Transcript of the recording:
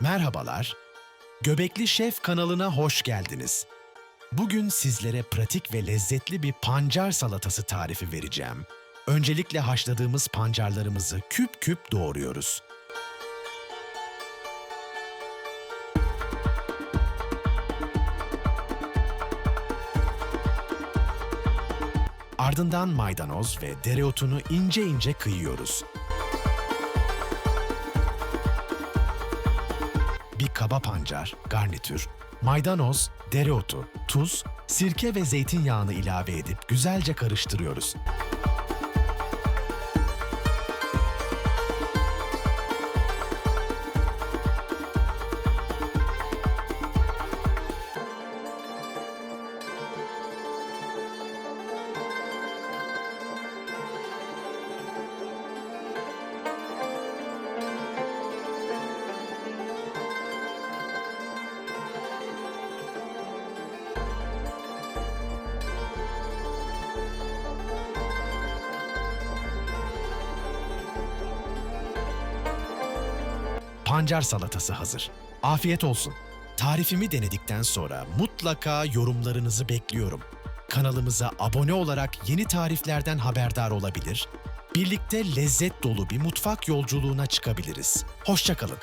Merhabalar. Göbekli Şef kanalına hoş geldiniz. Bugün sizlere pratik ve lezzetli bir pancar salatası tarifi vereceğim. Öncelikle haşladığımız pancarlarımızı küp küp doğruyoruz. Ardından maydanoz ve dereotunu ince ince kıyıyoruz. Kaba pancar, garnitür, maydanoz, dereotu, tuz, sirke ve zeytinyağını ilave edip güzelce karıştırıyoruz. Pancar salatası hazır. Afiyet olsun. Tarifimi denedikten sonra mutlaka yorumlarınızı bekliyorum. Kanalımıza abone olarak yeni tariflerden haberdar olabilir, birlikte lezzet dolu bir mutfak yolculuğuna çıkabiliriz. Hoşçakalın.